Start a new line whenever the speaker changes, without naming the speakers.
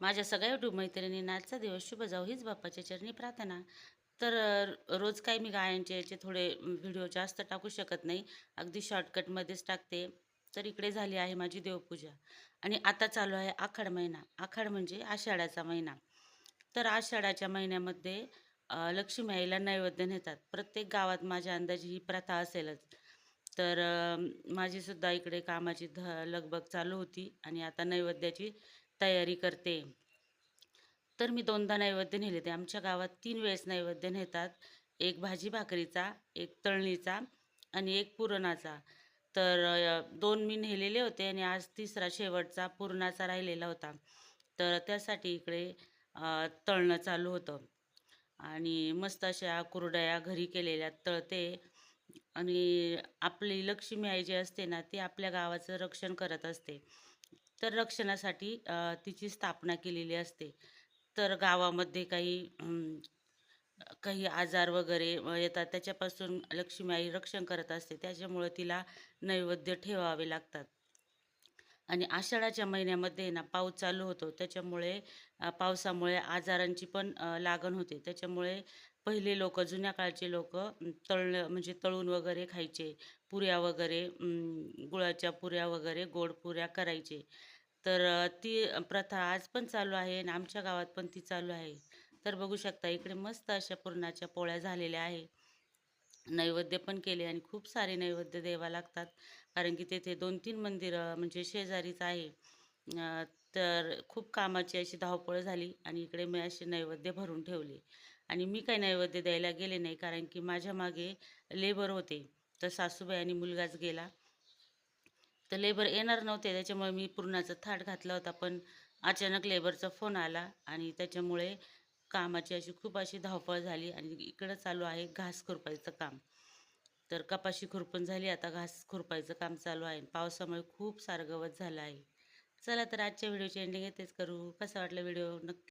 माझ्या सगळ्या युट्यूब मैत्रिणींना आजचा दिवस शुभ जाऊ हीच बाप्पाच्या चरणी प्रार्थना. तर रोज काय मी गायांचे याचे थोडे व्हिडिओ जास्त टाकू शकत नाही. अगदी शॉर्टकटमध्येच टाकते. तर इकडे झाली आहे माझी देवपूजा. आणि आता चालू आहे आखाड महिना. आखाड म्हणजे आषाढाचा महिना. तर आषाढाच्या महिन्यामध्ये लक्ष्मी आईला नैवेद्य नेतात. प्रत्येक गावात माझ्या अंदाजे ही प्रथा असेलच. तर माझीसुद्धा माझी सुद्धा इकडे कामाची ध लगबग चालू होती. आणि आता नैवेद्याची तयारी करते. तर मी दोनदा नैवेद्य नेले ते आमच्या गावात तीन वेळेस नैवेद्य नेतात. एक भाजी भाकरीचा एक तळणीचा आणि एक पुरणाचा. तर दोन मी नेलेले होते आणि आज तिसरा शेवटचा पुरणाचा राहिलेला होता. तर त्यासाठी इकडे तळणं चालू होतं. आणि मस्त अशा कुरडया घरी केलेल्या तळते. आणि आपली लक्ष्मी आई जी असते ना ती आपल्या गावाचं रक्षण करत असते. तर रक्षणासाठी तिची स्थापना केलेली असते. तर गावामध्ये काही काही आजार वगैरे येतात. त्याच्यापासून लक्ष्मी आई रक्षण करत असते. त्याच्यामुळे तिला नैवेद्य ठेवावे लागतात. आणि आषाढाच्या महिन्यामध्ये ना पाऊस चालू होतो. त्याच्यामुळे पावसामुळे आजारांची पण लागण होते. त्याच्यामुळे पहिले लोक जुन्या काळचे लोक तळणं म्हणजे तळून वगैरे खायचे पुऱ्या वगैरे गुळाच्या पुऱ्या वगैरे गोड पुऱ्या करायचे. तर ती प्रथा आज पण चालू आहे आणि आमच्या गावात पण ती चालू आहे. तर बघू शकता इकडे मस्त अशा पुरणाच्या पोळ्या झालेल्या आहे नैवेद्य पण केले आणि खूप सारे नैवेद्य द्यावा लागतात. कारण की तेथे दोन तीन मंदिरं म्हणजे शेजारीच आहे. तर खूप कामाची अशी धावपळ झाली आणि इकडे मी असे नैवेद्य भरून ठेवले. आणि मी काही नैवेद्य द्यायला गेले नाही कारण की माझ्या मागे लेबर होते. तर सासूबाई आणि मुलगाच गेला. तर लेबर येणार नव्हते त्याच्यामुळे मी पुरणाचा थाट घातला होता. पण अचानक लेबरचा फोन आला आणि त्याच्यामुळे कामाची अशी खूप अशी धावपळ झाली आणि इकडं चालू आहे घास खुरपायचं काम. तर कपाशी खुरपण झाली आता घास खुरपायचं काम चालू आहे. पावसामुळे खूप सारं गवत झालं आहे. चला तर आजच्या व्हिडिओची एंडिंग येतेच करू. कसा वाटला व्हिडिओ? नक्की